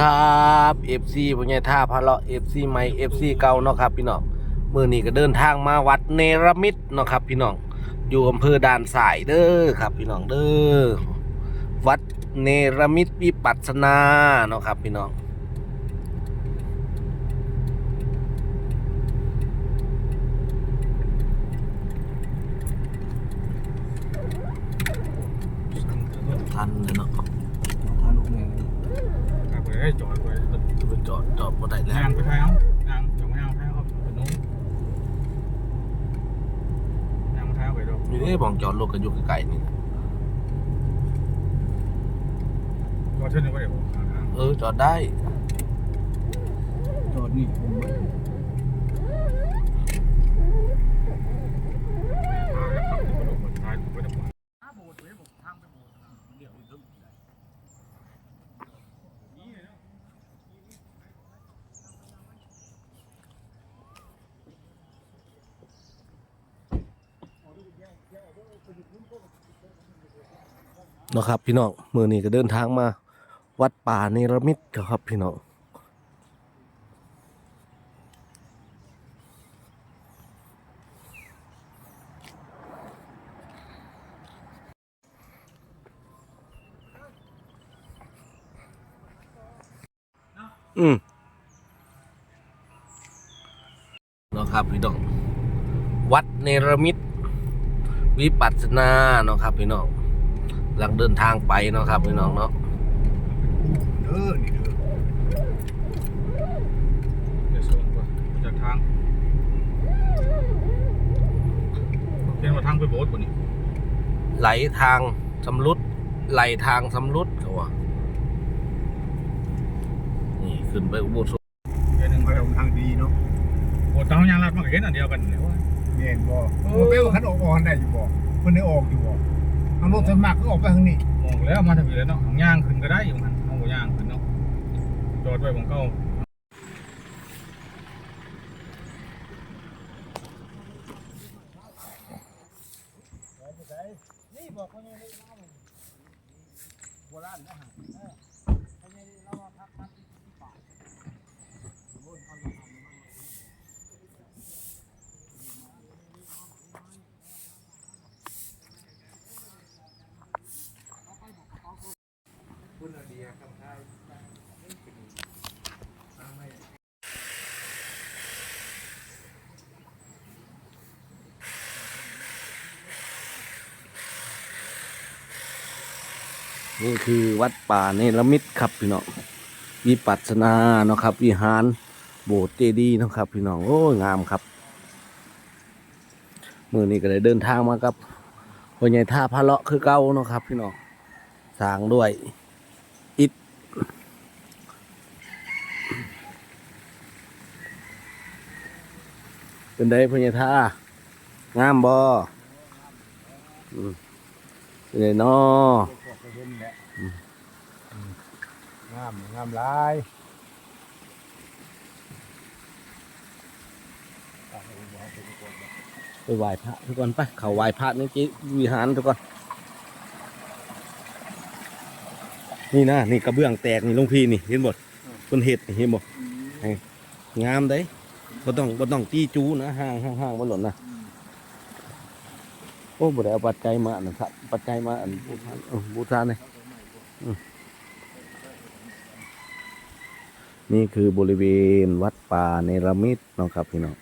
ครับ FC พญาท่าพะเลาะ FC ใหม่ FC เก่าเนาะครับ พี่น้องเมื่อนี้ก็เดินทางมาวัดเนรมิตเนาะครับ พี่น้องอยู่อำเภอด่านสายเด้อครับ พี่น้องเด้อวัดเนรมิตวิปัสสนาเนาะครับ พี่น้อง ทันเลยเนาะ ทางลูกเมือง ไปไปจอดไปไปจอดจอดบ่ได้แล้วยางไปทางยางจอดยางทางเขาเป็นนู้นยางทางไปดูนี่เด้บองจอดรถกันอยู่ไกลๆนี่ ก็เช่นนี้ก็เดี๋ยวทางทางเออจอดได้ จอดนี่ผมไปเนา นะครับ พี่น้องมือนี้ก็เดินทางมา วัดป่าเนรมิตครับพี่น้องอืมนะครับพี่น้อง วัดเนรมิต วิปัสสนานะครับพี่น้อง ลังเดินทางไปเนาะครับพี่น้องเนาะเด้อนี่เด้อเดี๋ยวโซนก่อนจากทางเห็นว่าทางไปโบสถ์บ่นี่ไหลทางสำรุดไหลทางสำรุดเขาว่านี่ขึ้นไปอุโบสถเห็นหนึ่งไปทางดีเนาะโบสถ์ทางยางลัดมันก็เห็นอันเดียวกันเนี่ยว่า แม่นบ่มันเป็นว่าคันออกออนได้อยู่บ่เพิ่นได้ออกอยู่บ่ เอารถส่วนมากก็ออกไปทางนี้มองแล้วมาทางนี้แล้วเนาะทางย่างขึ้นก็ได้อยู่มันเอาย่างขึ้นเนาะจอดไว้ผมก็นี่บอกเขาเนี่ยโบราณนะฮะเขาเนี่ยเราพักพักที่ป่า นี่คือวัดป่าเนรมิตครับพี่น้องวิปัสสนาเนาะครับ วิหารโบสถ์เจดีย์นะครับ พี่น้องโอ้ยงามครับมือนี้ก็เลยเดินทางมากับพ่อใหญ่ท่าพระเลาะคือเก่าเนาะครับ พี่น้องสร้างด้วยอิฐเป็นไดพ่อใหญ่ท่างามบ่อเป็นไดน้อพวกกระ เห็นแหละงามงามหลายไปไหว้พระทุกคนไปเขาไหว้พระนี่จิวิหารทุกคนนี่นะนี่กระเบื้องแตกนี่หลวงพี่นี่เห็นบดคนเห็ดนี่เห็นบดงามเด้บ่ต้องบ่ต้องตีจูนะห่างห่างห่างบ่หล่นนะโอ้บุได้เอาปัจจัยมาอันนะครับปัจจัยมาอันบูชาเออบูชาเนี่ยนี่คือบริเวณวัดป่าเนรมิตนะครับพี่น้อง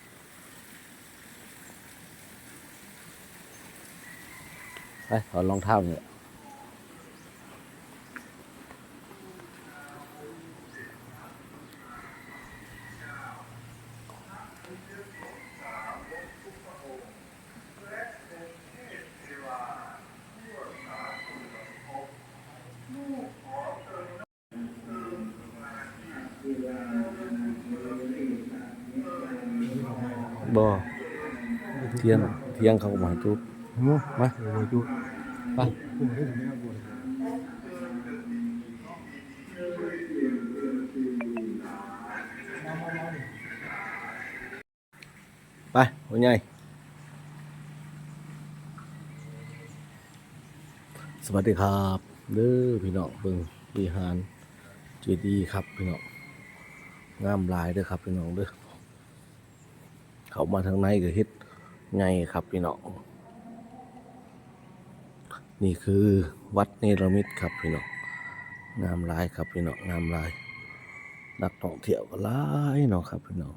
ไปถอดรองเท้าเนี่ย บ่เที่ยงเที่ยงเขาก็มาให้จุดหมูมาโอ้ยจุไปกูได้ถึงแล้วบ่ไปหัวใหญ่สวัสดีครับเด้อพี่น้องเบิ่งวิหารเจดีย์ครับพี่น้องงามหลายเด้อครับพี่น้องเด้อ เข้ามาทางในก็เฮ็ดไงครับพี่น้องนี่คือวัดเนรมิตครับพี่น้องงามหลายครับพี่น้องงามหลาย นักท่องเที่ยวก็หลายเนาะครับพี่น้อง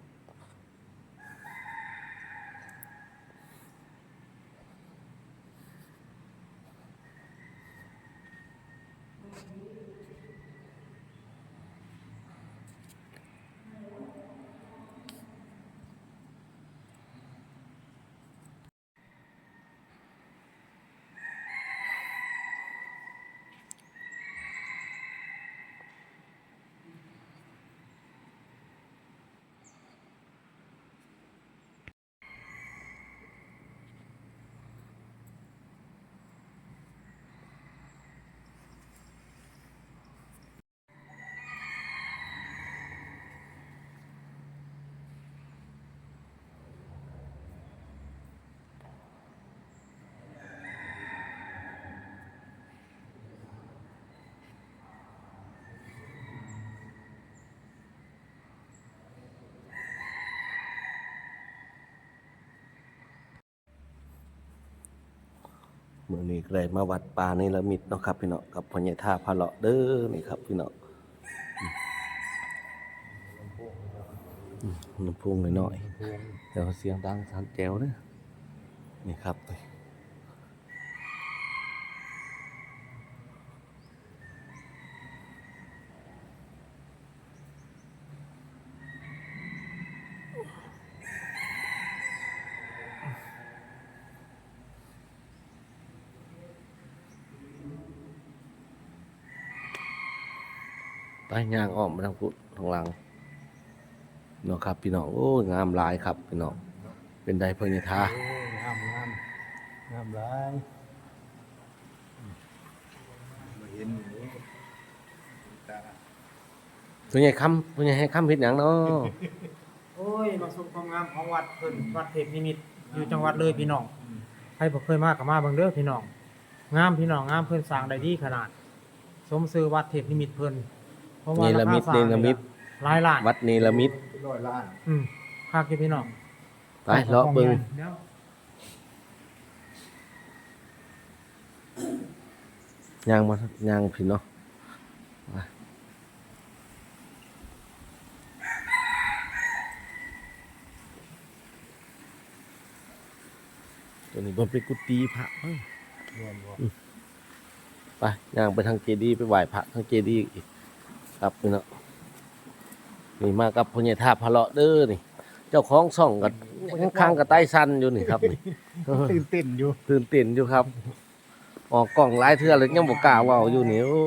มื่อนี้ก็เลยมาวัดป่าในละมิดเนาะครับ พี่เนาะกับพญาท่าพระเลาะเด้อนี่ครับ พี่เนาะน้ำพุงหน่อยๆเดี๋ยวเสียงดังสันแจวเด้อนี่ครับไป ย่างอ้อมไปทางพุทธทางหลังเนาะครับ พี่น้องโอ้ยงามหลายครับพี่น้องเป็นไดพญาท่าโอ้ยงามงามงามหลายมาเห็นอยู่ตาตัวใหญ่คำตัวใหญ่ให้คำเฮ็ดหยังเนาะ โอ้ยมาชมความงามของวัดเพิ่นวัดเทพนิมิตรอยู่จังหวัดเลยพี่น้องใครบ่เคยมาก็มาเบิ่งเด้อพี่น้อง งามพี่น้องงามเพิ่นสร้างได้ดีขนาด สมชื่อวัดเทพนิมิตรเพิ่น เพราะว่าเนรมิตาคาสเนร้างรมิตหลายล้านวัดเนรมิตเป็นร้อยล้านอืมคักอยู่พี่น้องไปเลาะเบิ่งเดี๋ยวย่างมาย่างพี่เนาะไปตัวนี้มันเป็นกุฏิพระมั้งเรียนบ่ไปย่างไปทางเจดีย์ไปไหว้พระทางเจดีย์อีก ครับพี่เนาะนี่มากับพญาท่าพระเลาะเด้อนี่ เจ้าของช่องกับข้างๆกับใต้ซันอยู่นี่ครับนี่ ตื่นเต้นอยู่ตื่นเต้นอยู่ครับ ออกกล้องหลายเทื่อเลยยังบ่กล้าเว้าอยู่นี่โอ้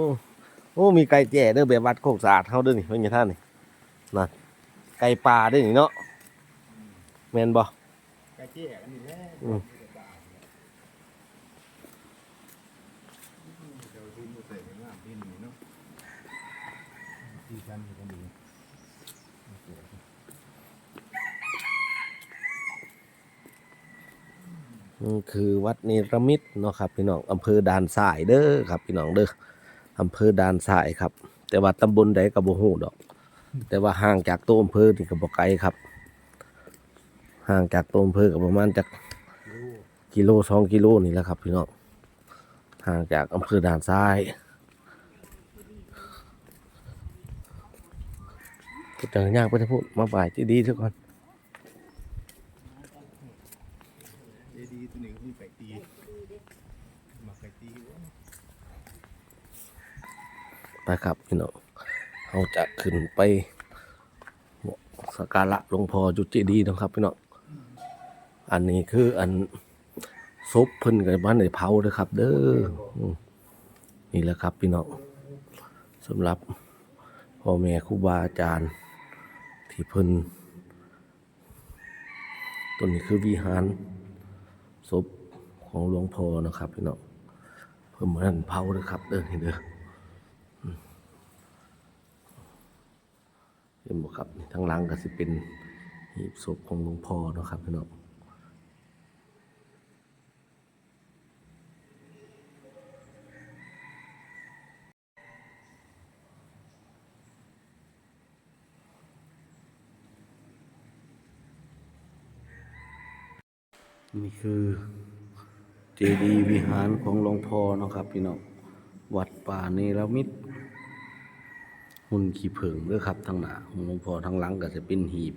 โอ้มีไก่แจ่เด้อแบบวัดโคกสะอาดเฮาเด้อนี่เพิ่นอย่าท่านนี่นั่นไก่ป่าเด้อนี่เนาะแม่นบ่กะเจ๊อันนี้แหละ อืม เดี๋ยวดินมาใส่งามดินนี่เนาะที่ชั้นอยู่กันดี นี่คือวัดเนรมิตเนาะครับพี่น้องอำเภอด่านสายเด้อครับพี่น้องเด้ออำเภอด่านสายครับ แต่ว่าตำบลใดก็บ่ฮู้ดอก แต่ว่าห่างจากตัวอำเภอนี่ก็บ่ไกลครับ ห่างจากตัวอำเภอก็ประมาณจักกิโลสองกิโลนี่แหละครับพี่น้องห่างจากอำเภอด่านซ้ายก็จะย่างไปทางพูดมาบ่ายที่ดีทุกคน เจดีย์ตัวนี้มีไก่ตีมาไก่ตีวะ ไปครับพี่น้องเราจะขึ้นไปสักการะหลวงพ่อจุดเจดีย์นะครับพี่น้องอันนี้คืออันซุปเพิ่นกับบ้านในเผาเด้อครับ เด้อนี่แหละครับพี่น้องสำหรับพ่อแม่ครูบาอาจารย์ ที่เพิ่นตัวนี้คือวิหารศพของหลวงพ่อนะครับพี่น้องเพิ่นเหมือนเผาเด้อครับเด้อนี่เด้อ เห็นบ่ครับทั้งหลังก็สิเป็นหีบศพของหลวงพ่อนะครับพี่น้องนี่คือเจดีย์วิหารของหลวงพ่อนะครับพี่น้องวัดป่าเนรมิตร หุ่นขี้ผึ่งเด้อครับทางหน้าของหลวงพ่อทางหลังก็จะเป็นหีบ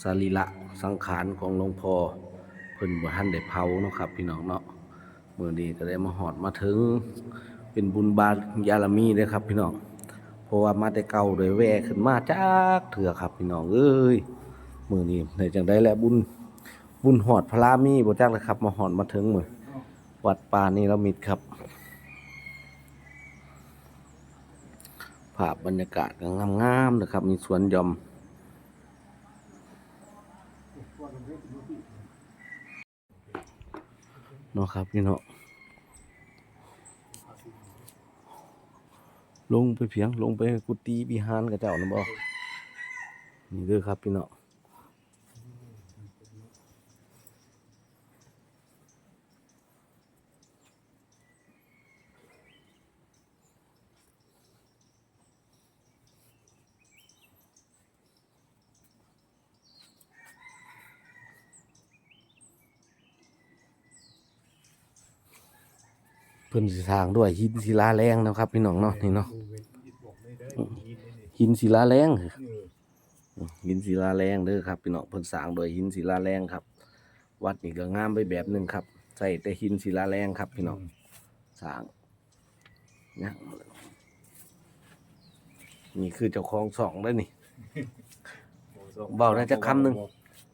สรีระสังขารของหลวงพ่อเพิ่นบ่ทันได้เผาเนาะครับ พี่น้องเนาะมื้อนี้ก็ได้มาฮอดมาถึง เป็นบุญบารยาลมีเด้อครับ พี่น้องเพราะว่ามาแต่เก่าโดยแวขึ้นมาจากเถื่อครับ พี่น้องเอ้ยมื้อนี้ได้จังได้แล้วบุญบุญหอดพระรามีบ่จักเลยครับ มาหอดมาถึงมือวัดป่านี่เรามิดครับ ภาพบรรยากาศก็งามๆนะครับ มีสวนยอมเนาะครับพี่เนาะลงไปเพียงลงไปกุฏิวิหารกับเจ้านะบ่นี่เด้อครับพี่เนาะ เพิ่นสิสร้างด้วยหินศิลาแรงนะครับ พี่น้องเนาะนี่เนาะหินศิลาแรงหินศิลาแรงเด้อครับพี่น้องเพิ่นสร้างด้วยหินศิลาแรงครับ วัดนี่ก็งามไปแบบหนึงครับ ใส่แต่หินศิลาแรงครับ พี่น้องสร้างเนี่ยนี่คือเจ้าของสองได้อนี่เบาได้จักคำหนึ่ง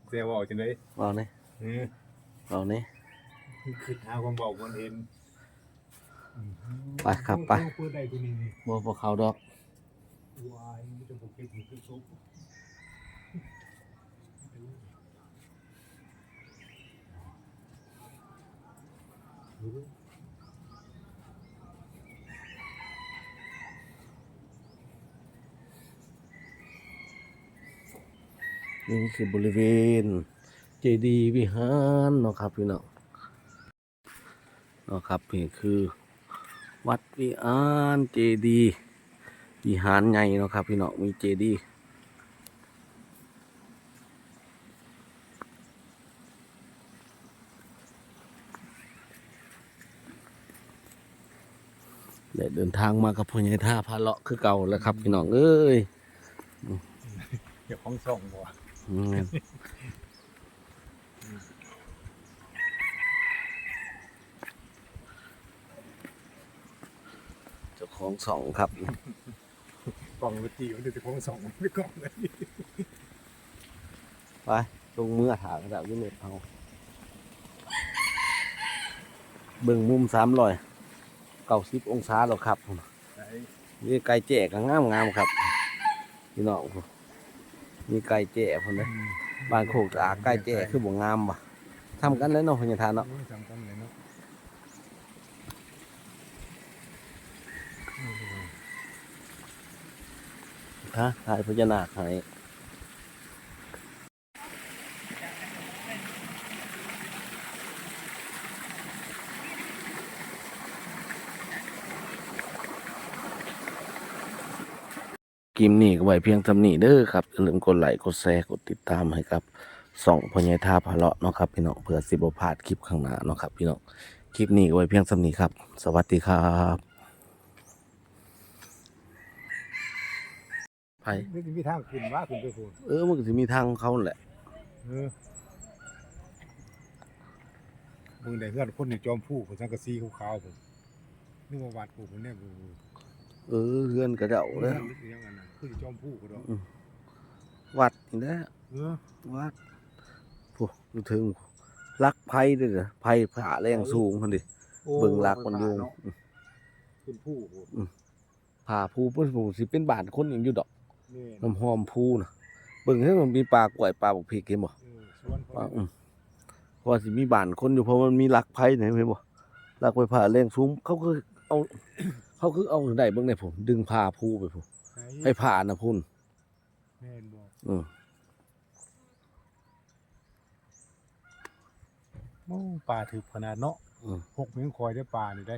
เสียบอกจังได๋เอาเนี่ยเออเอาเนี่ยคือหาความบอกคนเห็น ไปครับไปเปิดได้ตัวนี้นี่บ่บ่เขาดอกวายมันจะบ่เก็บมันคือซุปนี่คือบริเวณเจดีย์วิหารเนาะครับพี่น้องเนาะครับนี่คือ วัดวิหารเจดีย์วิหารใหญ่เนาะครับพี่น้องมีเจดีย์ได้เดินทางมากับพ่อใหญ่ท่าพาเลาะคือเก่าแล้วครับพี่น้องเอ้ยเดี๋ยวของส่งบ่ อืมเจ้า ของสองครับ กล่องวิธีมันจะของส่งไม่กล่องเลยไปลงมือถางกระดาษยุ่เน็ตเอาเบิ่งมุมสามรอยเก้าสิบองศาหรอกครับนี่ไก่แจก็งามงามๆครับพี่น้องมีไก่แจ่คนเลยบ้านโคกตาไก่แจ่คือบ่งามว่ทำกันแล้วเนาะพญาทานเนาะสำคัญเลยเนาะ ฮะถ่ายพญานาคให้กิมนี่ก็ไว้เพียงทำนี่เด้อครับอย่าลืมกดไลค์กดแชร์กดติดตามให้ครับส่องพญายท่าพะเลาะเนาะครับพี่น้องเผื่อสิบพลาดคลิปข้างหน้าเนาะครับพี่น้องคลิปนี้ก็ไว้เพียงสำนี้ครับ สวัสดีครับ ไผนี่มีทางขึ้นว่าขึ้นไปพูดเออมันก็จะมีทางของเขาแหละ เออมึงได้เพื่อนคนในจอมผู้คนสังกะสีขาวๆผมนึกว่าวัดกูคนเนี้ยกูเออเฮือนกระเจ้าเอเลอยยังไงนะคือจอมผู้ก็ดอกวัดนี่แหละเออวัดพวกอยู่ถึงลักไผ่ด้วยเหรอไผ่ผาแรงสูงคนดิเบิ่งลักมันอยู่ขึ้นผู้กู ผาภูเพิ่นผูสิเป็นบ้านคนอย่างอยู่ดอก นี่น้ำหอมภูน่ะเบิ่งให้มันมีปลากล้วยปลาบักพริกเห็นบ่เออสวนว่าเขาอืมเพราะว่าสิมีบ้านคนอยู่เพราะมันมีลักไผ่เนี่ยเห็นบ่ลักไผ่ผาแรงสูงเขาคือเอาเขาคือเอาได้เบิ่งได้ผม ดึงผ้าภูไปผมใช้ให้ผ่านะพุ่นแม่นบอกอืมโอ้ป่าถึกขนาดเนาะอืมหกเมียงคอยได้ป่านี่ได้